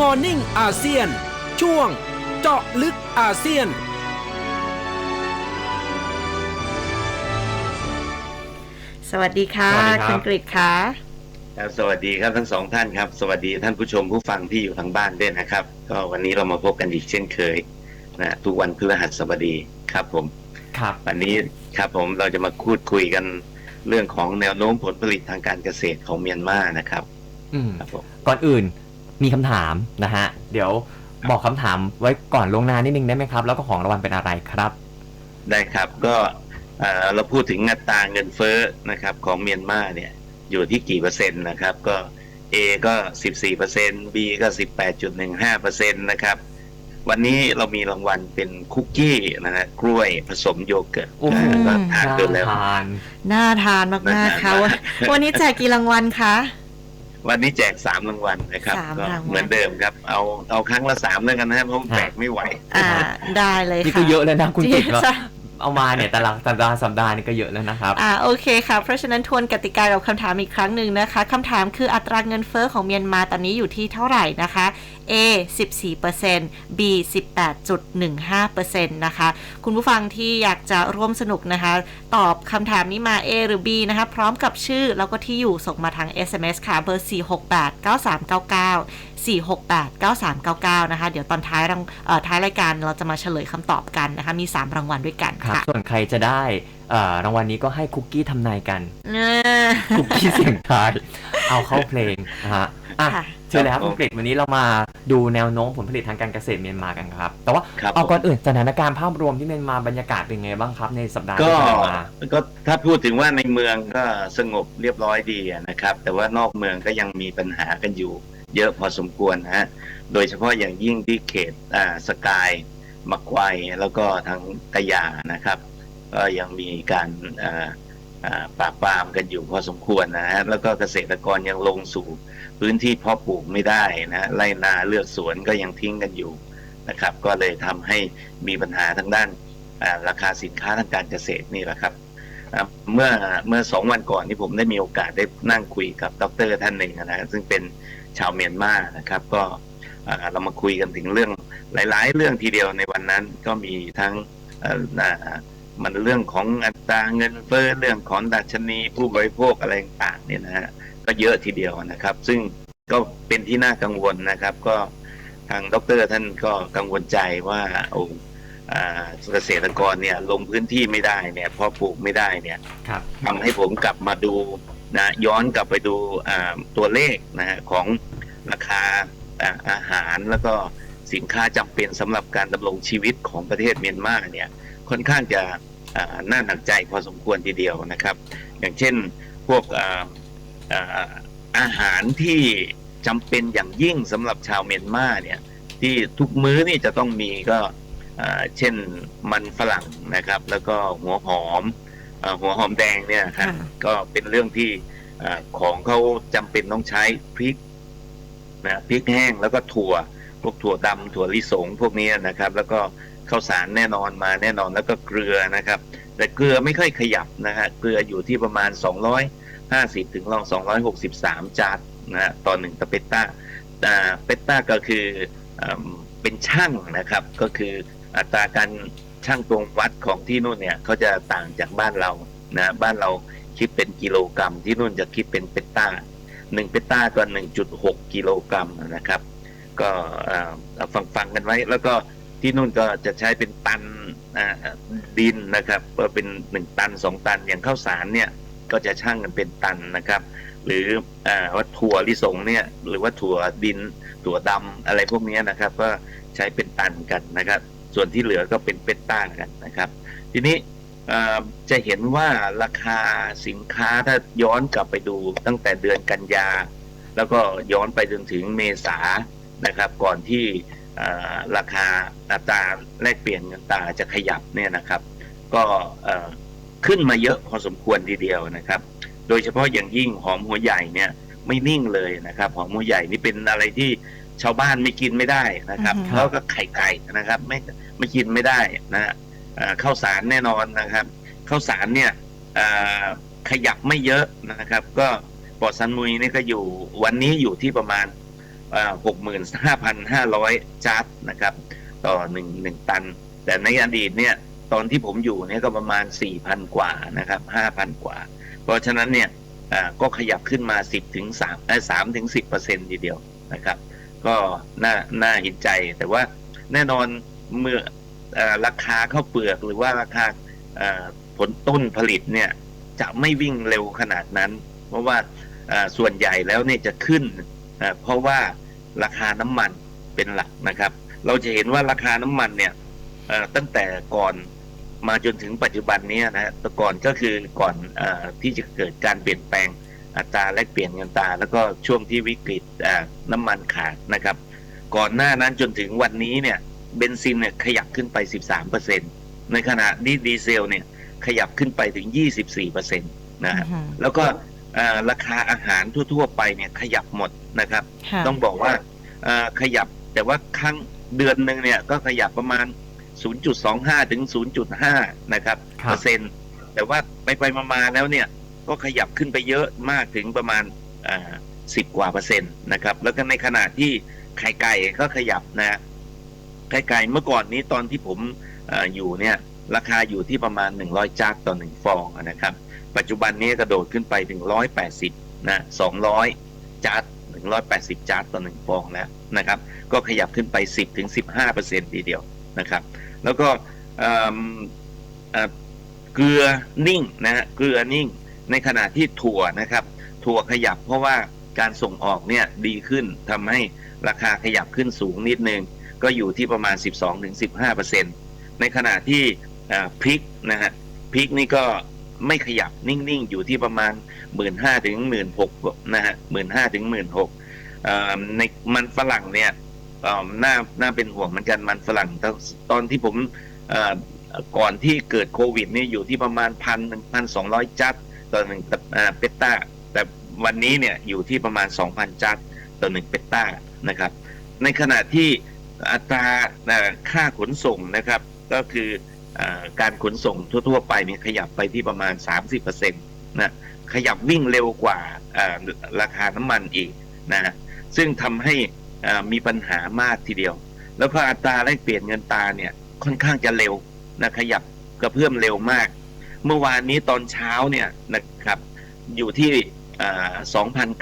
Morning อาเซียน ช่วง เจาะลึกอาเซียน สวัสดีค่ะสวัสดีครับ คุณกริตค่ะครับสวัสดีครับทั้งสองท่านครับ สวัสดีท่านผู้ชมผู้ฟังที่อยู่ทางบ้านด้วยนะครับ ก็วันนี้เรามาพบกันอีกเช่นเคยนะทุกวันพฤหัสบดีครับผม ครับ วันนี้ครับผมเราจะมาพูดคุยกันเรื่องของแนวโน้มผลผลิตทางการเกษตรของเมียนมานะครับอืม ครับผมก่อนอื่น มีคำถามนะฮะ เดี๋ยวบอกคำถามไว้ก่อนลวงหน้านิดนึงได้ไหมครับ แล้วก็ของรางวัลเป็นอะไรครับ ได้ครับก็เอ่อเราพูดถึงอัตราเงินเฟ้อนะครับของเมียนมาเนี่ยอยู่ที่กี่เปอร์เซ็นต์นะครับ ก็ A ก็ 14เปอร์เซ็นต์ B ก็ 18.15เปอร์เซ็นต์นะครับ วันนี้เรามีรางวัลเป็นคุกกี้นะฮะกล้วยผสมโยเกิร์ตโอ้โห นะก็ทานดูแล้วทานน่าทานมากๆค่ะน่าทานวันวันนี้แจกกี่รางวัลคะ วันนี้แจกสามรางวัลนะครับสามก็รางวัล เหมือนเดิมครับ เอาเอาครั้งละสามแล้วกันนะครับเพราะผมแจกไม่ไหว อ่าได้เลยนี่ค่ะก็เยอะแล้วนะคุณกิตจริงว่าใช่ เอามาเนี่ยแต่ละสัปดาห์สัปดาห์นี่ก็เยอะแล้วนะครับ อ่าโอเคค่ะ เพราะฉะนั้นทวนกติกากับคำถามอีกครั้งหนึ่งนะคะคำถามคืออัตราเงินเฟ้อของเมียนมาตอนนี้อยู่ที่เท่าไหร่นะคะ A 14% B 18.15%นะคะ คุณผู้ฟังที่อยากจะร่วมสนุกนะคะ ตอบคำถามนี้มา A หรือ B นะคะ พร้อมกับชื่อแล้วก็ที่อยู่ส่งมาทาง SMS ค่ะเบอร์ 468 9399 468 9399 นะคะ เดี๋ยวตอนท้ายรังเอ่อท้ายรายการเราจะมาเฉลยคำตอบกันนะคะ มี 3 รางวัลด้วยกันครับ ค่ะส่วนใครจะได้เอ่อรางวัลนี้ก็ให้คุกกี้ทำนายกันเออคุกกี้เสียงทาย เอาเข้าเพลงนะฮะอะค่ะ เชิญเลยครับครับคุณกฤษวันนี้เรามาดูแนวโน้มผลผลิตทางการเกษตรเมียนมากันครับ แต่ว่าครับเอาผม ก่อนอื่นสถานการณ์ภาพรวมที่เมียนมาบรรยากาศเป็นไงบ้างครับในสัปดาห์ก็ที่ผ่านมาก็ถ้าพูดถึงว่าในเมืองก็สงบเรียบร้อยดีนะครับ แต่ว่านอกเมืองก็ยังมีปัญหากันอยู่ เยอะพอสมควรนะฮะ โดยเฉพาะอย่างยิ่งที่เขตสกายมักไวแล้วก็ทางกะยานะครับ ก็ยังมีการอ่าปราบปรามกันอยู่พอสมควรนะฮะ แล้วก็เกษตรกรยังลงสู่พื้นที่เพาะปลูกไม่ได้นะฮะไรนาเลือกสวนก็ยังทิ้งกันอยู่นะครับ ก็เลยทำให้มีปัญหาทางด้านราคาสินค้าทางการเกษตรนี่แหละครับเมื่อเมื่อสองวันก่อนที่ผมได้มีโอกาสได้นั่งคุยกับดรท่านหนึ่งนะซึ่งเป็น ชาวเมียนมานะครับ ก็อ่าเรามาคุยกันถึงเรื่องหลาย ๆ เรื่องทีเดียวในวันนั้นก็มีทั้งเอ่ออ่ามันเรื่องของอัตราเงินเฟ้อเรื่องของดัชนีผู้บริโภคอะไรต่างๆเนี่ยนะฮะก็เยอะทีเดียวนะครับ ซึ่งก็เป็นที่น่ากังวลนะครับ ก็ทางดรท่านก็กังวลใจว่าโอ้อ่าเกษตรกรเนี่ยลงพื้นที่ไม่ได้เนี่ยเพอปลูกไม่ได้เนี่ยครับทำให้ผมกลับมาดู นะย้อนกลับไปดูตัวเลขนะฮะของราคาอาหารแล้วก็สินค้าจำเป็นสำหรับการดำรงชีวิตของประเทศเมียนมาเนี่ยค่อนข้างจะน่าหนักใจพอสมควรทีเดียวนะครับ อย่างเช่นพวกอาอาอาหารที่จำเป็นอย่างยิ่งสำหรับชาวเมียนมาเนี่ยที่ทุกมื้อนี่จะต้องมีก็เช่นมันฝรั่งนะครับ แล้วก็หัวหอม หัวหอมแดงเนี่ยครับค่ะก็เป็นเรื่องที่อ่าของเขาจำเป็นต้องใช้พริกนะพริกแห้งแล้วก็ถั่ว พวกถั่วดำถั่วลิสงพวกนี้นะครับ แล้วก็ข้าวสารแน่นอนมาแน่นอนแล้วก็เกลือนะครับ แต่เกลือไม่ค่อยขยับนะฮะเกลืออยู่ที่ประมาณ 250ถึงลอง263 จาร์ดนะฮะต่อหนึ่งตะเปตต้าอ่าเปตต้าก็คืออ่าเป็นช่างนะครับ ก็คืออัตราการ ช่างตวงวัดของที่นู่นเนี่ยเขาจะต่างจากบ้านเรานะบ้านเราคิดเป็นกิโลกรัม ที่นู่นจะคิดเป็นเปตต้าหนึ่งเปตต้าก็1.6กิโลกรัมนะครับ ก็ฟังฟังๆกันไว้ แล้วก็ที่นู่นก็จะใช้เป็นตันดินนะครับก็เป็นหนึ่งตันสองตันอย่างข้าวสารเนี่ยก็จะช่างกันเป็นตันนะครับ หรืออว่าถั่วลิสงเนี่ยหรือว่าถั่วดินถั่วดำอะไรพวกนี้นะครับ ก็ใช้เป็นตันกันนะครับ ส่วนที่เหลือก็เป็นเป็ดต้ากันนะครับ ทีนี้จะเห็นว่าราคาสินค้าถ้าย้อนกลับไปดูตั้งแต่เดือนกันยา แล้วก็ย้อนไปจนถึงเมษานะครับ ก่อนที่ราคาอัตราแลกเปลี่ยนเงินตาจะขยับเนี่ยนะครับ ก็ขึ้นมาเยอะพอสมควรทีเดียวนะครับ โดยเฉพาะอย่างยิ่งหอมหัวใหญ่เนี่ยไม่นิ่งเลยนะครับ หอมหัวใหญ่นี่เป็นอะไรที่ ชาวบ้านไม่กินไม่ได้นะครับอือฮึ แล้วก็ไข่ไก่นะครับ ไม่ไม่กินไม่ได้นะฮะเอ่อข้าวสารแน่นอนนะครับข้าวสารเนี่ยเอ่อขยับไม่เยอะนะครับ ก็ปอดซันมุยนี่ก็อยู่วันนี้อยู่ที่ประมาณหกหมื่นห้าพันห้าร้อยจาร์ดนะครับ ต่อหนึ่งหนึ่งตัน แต่ในอดีตเนี่ยตอนที่ผมอยู่เนี่ยก็ประมาณสี่พันกว่านะครับห้าพันกว่า เพราะฉะนั้นเนี่ย อ่าก็ขยับขึ้นมาสิบถึงสามสามถึงสิบเปอร์เซ็นทีเดียวนะครับ ก็น่าน่าเห็นใจ แต่ว่าแน่นอนเมื่ออราคาข้าวเปลือกหรือว่าราคาผลต้นผลิตเนี่ยจะไม่วิ่งเร็วขนาดนั้น เพราะว่าส่วนใหญ่แล้วเนี่ยจะขึ้น เพราะว่าราคาน้ำมันเป็นหลักนะครับ เราจะเห็นว่าราคาน้ำมันเนี่ยตั้งแต่ก่อนมาจนถึงปัจจุบันนี้นะฮะแต่ก่อนก็คือก่อนอที่จะเกิดการเปลี่ยนแปลง อัตราแลกเปลี่ยนเงินตราแล้วก็ช่วงที่วิกฤตเอ่อน้ำมันขาดนะครับ ก่อนหน้านั้นจนถึงวันนี้เนี่ยเบนซินเนี่ยขยับขึ้นไป 13%ในขณะที่ดีเซลเนี่ยขยับขึ้นไปถึง 24%นะฮะอืมแล้วก็เอ่อราคาอาหารทั่ว ๆ ไปเนี่ยขยับหมดนะครับค่ะต้องบอกว่าเอ่อขยับแต่ว่าครั้งเดือนหนึ่งเนี่ยก็ขยับประมาณ 0.25 ถึง 0.5 นะครับครับเปอร์เซ็นต์แต่ว่าไปไปๆมาๆแล้วเนี่ย ก็ขยับขึ้นไปเยอะมากถึงประมาณสิบกว่าเปอร์เซ็นต์นะครับแล้วก็ในขณะที่ไข่ไก่ก็ขยับนะไข่ไก่เมื่อก่อนนี้ตอนที่ผมออยู่เนี่ยราคาอยู่ที่ประมาณ 100จักต่อหนึ่งฟองนะครับ ปัจจุบันนี้กระโดดขึ้นไปถึง180นะ200จัด180จัดต่อหนึ่งฟองแล้วนะครับ ก็ขยับขึ้นไป 10ถึง15เปอร์เซ็นต์ทีเดียวนะครับ แล้วก็เอิ่มเอ่อเกลือนิ่งนะฮะเกลือนิ่ง ในขณะที่ถั่วนะครับถั่วขยับเพราะว่าการส่งออกเนี่ยดีขึ้นทำให้ราคาขยับขึ้นสูงนิดนึง ก็อยู่ที่ประมาณ 12-15เปอร์เซ็นต์ในขณะที่พริกนะฮะพริกนี่ก็ไม่ขยับนิ่งๆ อยู่ที่ประมาณ 1 5ื่นห้าถึงหมื่นหกนะฮะหมื่นห้าถึงหมื่นหกในมันฝรั่งเนี่ยน่าน่าเป็นห่วงเหมือนกันมันฝรั่งตอนที่ผมก่อนที่เกิดโควิดนี่อยู่ที่ประมาณพันหนึ่งพันสองร้อยจัด ต่อหนึ่งเปตตาแต่วันนี้เนี่ยอยู่ที่ประมาณ 2,000 จัดต่อหนึ่งเปตตานะครับ ในขณะที่อัตราค่าขนส่งนะครับ ก็คืออการขนส่งทั่ว ๆ ไปเนี่ยขยับไปที่ประมาณ 30%นะขยับวิ่งเร็วกว่าราคาน้ำมันอีกนะซึ่งทำให้มีปัญหามากทีเดียว แล้วก็อัตราแลกเปลี่ยนเงินตราเนี่ยค่อนข้างจะเร็วนะขยับกระเพื่อมเร็วมาก เมื่อวานนี้ตอนเช้าเนี่ยนะครับ อยู่ที่เอ่อ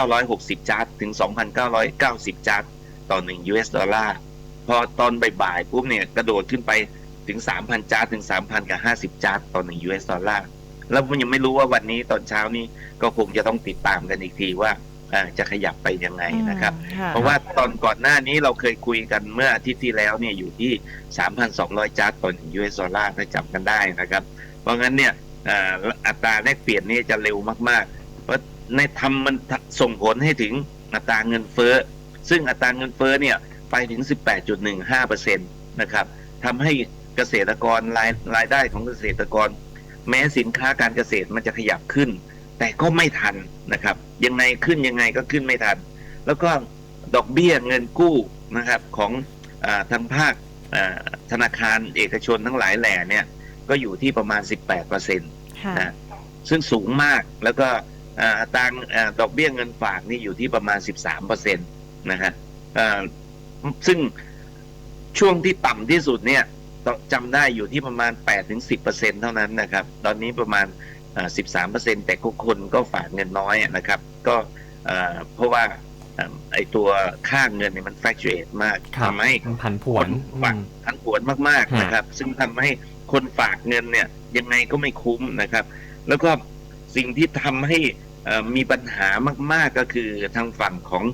2,960จัดถึง 2,990จัดต่อ1 US ดอลลาร์พอตอนบ่ายๆปุ๊บเนี่ยกระโดดขึ้นไปถึง 3,000 จาร์ดถึง 3,000กับ50 จาร์ดต่อ1 US ดอลลาร์แล้วผมยังไม่รู้ว่าวันนี้ตอนเช้านี้ก็คงจะต้องติดตามกันอีกทีว่าเอ่อจะขยับไปยังไงนะครับค่ะเพราะว่าตอนก่อนหน้านี้เราเคยคุยกันเมื่ออาทิตย์ที่แล้วเนี่ยอยู่ที่ 3,200 จาร์ดต่อ1 US ดอลลาร์ถ้าจำกันได้นะครับ เพราะงั้นเนี่ยอัตราแลกเปลี่ยนนี่จะเร็วมากๆ เพราะในทำมันส่งผลให้ถึงอัตราเงินเฟ้อ ซึ่งอัตราเงินเฟ้อเนี่ยไปถึง 18.15%นะครับทำให้เกษตรกรรายรายได้ของเกษตรกร แม้สินค้าการเกษตรมันจะขยับขึ้น แต่ก็ไม่ทันนะครับยังไงขึ้นยังไงก็ขึ้นไม่ทัน แล้วก็ดอกเบี้ยเงินกู้นะครับของอทางภาคธนาคารเอกชนทั้งหลายแหล่เนี่ย ก็อยู่ที่ประมาณ 18%เค่ะนะซึ่งสูงมากแล้วก็อ่าอัตราอ่าดอกเบี้ยเงินฝากนี่อยู่ที่ประมาณ 13เปอร์เซ็นต์นะฮะอ่าซึ่งช่วงที่ต่ำที่สุดเนี่ยต้องจำได้อยู่ที่ประมาณ8ถึง10เปอร์เซ็นต์เท่านั้นนะครับ ตอนนี้ประมาณอ่า13เปอร์เซ็นต์แต่ก็คนก็ฝากเงินน้อยอะนะครับ ก็อ่าเพราะว่าอ่าไอตัวค่าเงินเนี่ยมัน fluctuate มากครับทำให้มันผันผวคนนฝากอืมผันผวนมากฮะๆนะครับ ซึ่งทำให้ คนฝากเงินเนี่ยยังไงก็ไม่คุ้มนะครับ แล้วก็สิ่งที่ทำให้มีปัญหามาก ๆก็คือทางฝั่งของ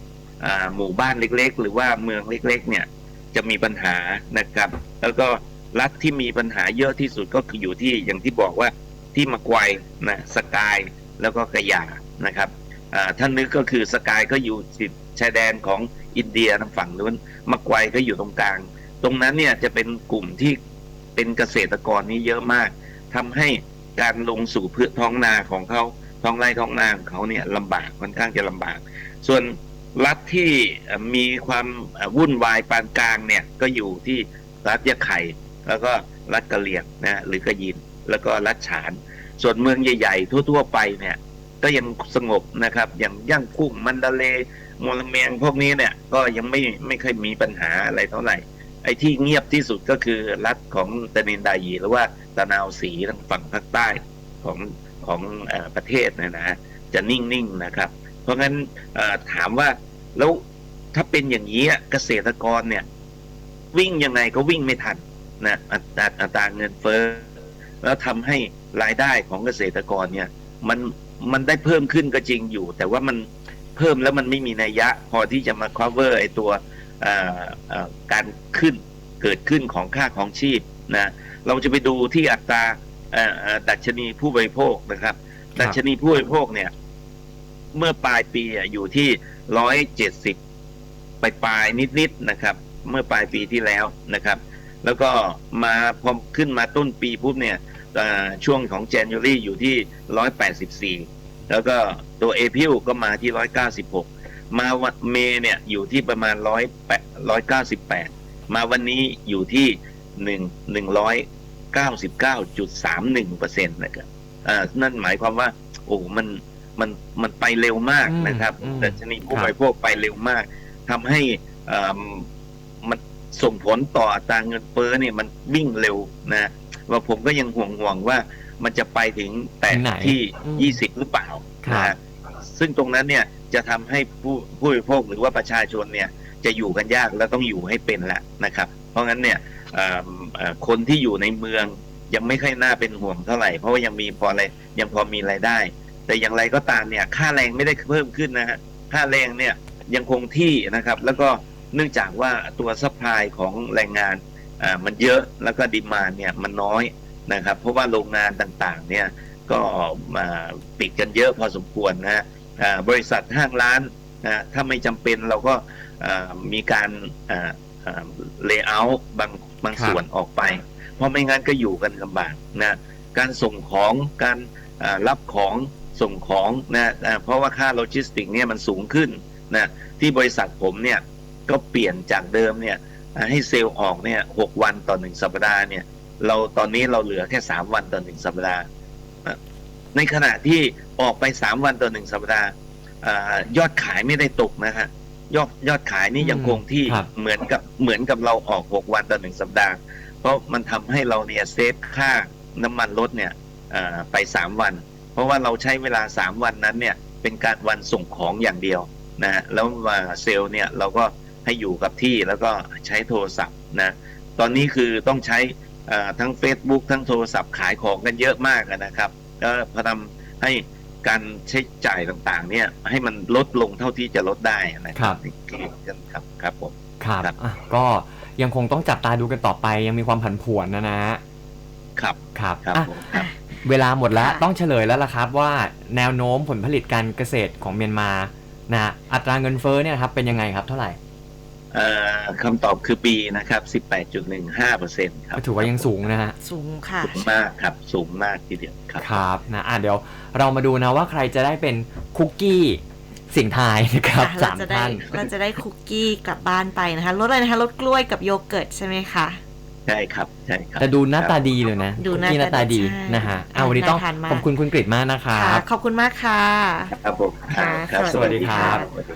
อหมู่บ้านเล็ก ๆ หรือว่าเมืองเล็ก ๆ เนี่ยจะมีปัญหานะครับ แล้วก็รัฐที่มีปัญหาเยอะที่สุดก็คืออยู่ที่อย่างที่บอกว่าที่มะไกวนะสกายแล้วก็กระยานะครับท่านนึกก็คือสกายก็อยู่ติดชายแดนของอินเดียทางฝั่งนู้นมะไกวก็อยู่ตรงกลาง ตรงนั้นเนี่ยจะเป็นกลุ่มที่ เป็นเกษตรกรนี่เยอะมากทำให้การลงสู่พืชท้องนาของเขาท้องไร่ท้องนาของเขาเนี่ยลำบากค่อนข้างจะลำบาก ส่วนรัฐที่มีความวุ่นวายปานกลางเนี่ยก็อยู่ที่รัฐยะไข่ แล้วก็รัฐกะเหรี่ยงนะหรือกะยินแล้วก็รัฐฉาน ส่วนเมืองใหญ่ๆ ทั่ว ๆ ไปเนี่ยก็ยังสงบนะครับ อย่างย่างกุ้งมันดาเลมอลเมียงพวกนี้เนี่ยก็ยังไม่ไม่เคยมีปัญหาอะไรเท่าไหร่ ไอ้ที่เงียบที่สุดก็คือรัฐของตะนินดายีหรือว่าตะนาวสีทางฝั่งภาคใต้ของของอประเทศเนยนะจะนิ่งๆนะครับ เพราะงั้นถามว่าแล้วถ้าเป็นอย่างนี้เกษตรกรเนี่ย วิ่งยังไงก็วิ่งไม่ทันนะอัตราอัตราเงินเฟ้อแล้วทำให้รายได้ของเกษตรกรเนี่ย มันมันได้เพิ่มขึ้นก็จริงอยู่ แต่ว่ามันเพิ่มแล้วมันไม่มีนัยยะ พอที่จะมา cover ไอ้ตัว การขึ้นเกิดขึ้นของค่าของชีพนะเราจะไปดูที่อัตราเอ่อเอ่อดัชนีผู้บริโภคนะครับ ดัชนีผู้บริโภคเนี่ย เมื่อปลายปีอะอยู่ที่ร้อยเจ็ดสิบปลายปลายๆนิดๆนะครับ เมื่อปลายปีที่แล้วนะครับ แล้วก็มาพอขึ้นมาต้นปีปุ๊บเนี่ยเอ่อช่วงของ January อยู่ที่ 184 แล้วก็ตัว April ก็มาที่ 196 มาวันเมย์เนี่ยอยู่ที่ประมาณ198มาวันนี้อยู่ที่1 199.31เปอร์เซ็นต์นะครับอ่านั่นหมายความว่า โอ้มันมันมันไปเร็วมากอืมนะครับอืมดัชนีผู้ครับบริโภคไปเร็วมากทำให้เอ่อมันส่งผลต่ออัตราเงินเฟ้อเนี่ยมันวิ่งเร็วนะว่าผมก็ยังห่วงห่วงๆว่ามันจะไปถึงแตะถึงไหนที่อืมยี่สิบหรือเปล่าครับนะฮะ ซึ่งตรงนั้นเนี่ยจะทำให้ผู้ผู้บริโภคหรือว่าประชาชนเนี่ยจะอยู่กันยากและต้องอยู่ให้เป็นแหละนะครับ เพราะงั้นเนี่ยคนที่อยู่ในเมืองยังไม่ค่อยน่าเป็นห่วงเท่าไหร่ เพราะว่ายังมีพออะไรยังพอมีรายได้ แต่อย่างไรก็ตามเนี่ยค่าแรงไม่ได้เพิ่มขึ้นนะฮะค่าแรงเนี่ยยังคงที่นะครับ แล้วก็เนื่องจากว่าตัวซัพพลายของแรงงานมันเยอะแล้วก็ดีมานเนี่ยมันน้อยนะครับ เพราะว่าโรงงานต่างๆเนี่ยก็มาปิดกันเยอะพอสมควรนะฮะ บริษัทห้างร้านนะถ้าไม่จำเป็นเราก็อ่ามีการเลเยอร์บางบางครับส่วนออกไป เพราะไม่งั้นก็อยู่กันลำบากนะการส่งของการอ่ารับของส่งของนะอ่าเพราะว่าค่าโลจิสติกเนี่ยมันสูงขึ้นนะที่บริษัทผมเนี่ยก็เปลี่ยนจากเดิมเนี่ยอ่าให้เซลล์ออกเนี่ยหกวันต่อหนึ่งสัปดาห์เนี่ยเราตอนนี้เราเหลือแค่สามวันต่อหนึ่งสัปดาห์อะในขณะที่ ออกไปสามวันต่อหนึ่งสัปดาห์อายอดขายไม่ได้ตกนะฮะยอดยอดขายนี่อืมยังคงที่ครับเหมือนกับเหมือนกับเราออกหกวันต่อหนึ่งสัปดาห์ เพราะมันทำให้เราเนี่ยเซฟค่าน้ำมันรถเนี่ยเอ่อไปสามวัน เพราะว่าเราใช้เวลาสามวันนั้นเนี่ยเป็นการวันส่งของอย่างเดียวนะฮะแล้วมาเซลล์เนี่ยเราก็ให้อยู่กับที่แล้วก็ใช้โทรศัพท์นะตอนนี้คือต้องใช้เอ่อทั้ง Facebook ทั้งโทรศัพท์ขายของกันเยอะมากอะนะครับก็พยายามให้ การใช้จ่ายต่างๆ เนี่ย ให้มันลดลงเท่าที่จะลดได้นะครับนี่คือกันครับครับผมครับครับอะก็ยังคงต้องจับตาดูกันต่อไป ยังมีความผันผวนนะนะครับครับครับอะผมครับเวลาหมดแล้วค่ะต้องเฉลยแล้วล่ะครับว่าแนวโน้มผลผลิตการเกษตรของเมียนมานะอัตราเงินเฟ้อเนี่ยครับเป็นยังไงครับเท่าไหร่เอ่อ คำตอบคือปีนะครับ 18.15เปอร์เซ็นต์ครับก็ถือว่ายังสูงนะฮะ สูงค่ะ สูงมากครับ สูงมากทีเดียวครับ ครับนะอะเดี๋ยวเรามาดูนะว่าใครจะได้เป็นคุกกี้เสิ่งทายนะครับค่ะสาเรามจะได้ท่านเราจะได้คุกกี้กลับบ้านไปนะคะรสอะไรนะคะรสกล้วยกับโยเกิร์ตใช่ไหมคะใช่ครับใช่ครับแต่ดูหน้าตาดีเลยนะดูคุกหน้ากี้หน้าตาดีใช่นะฮะเอาวันนี้ต้องน่าทานมากขอบคุณคุณกริตมากนะครัค่ะบขอบคุณมากค่ะครับผมค่ะครับสวัสดีครับสวัสดี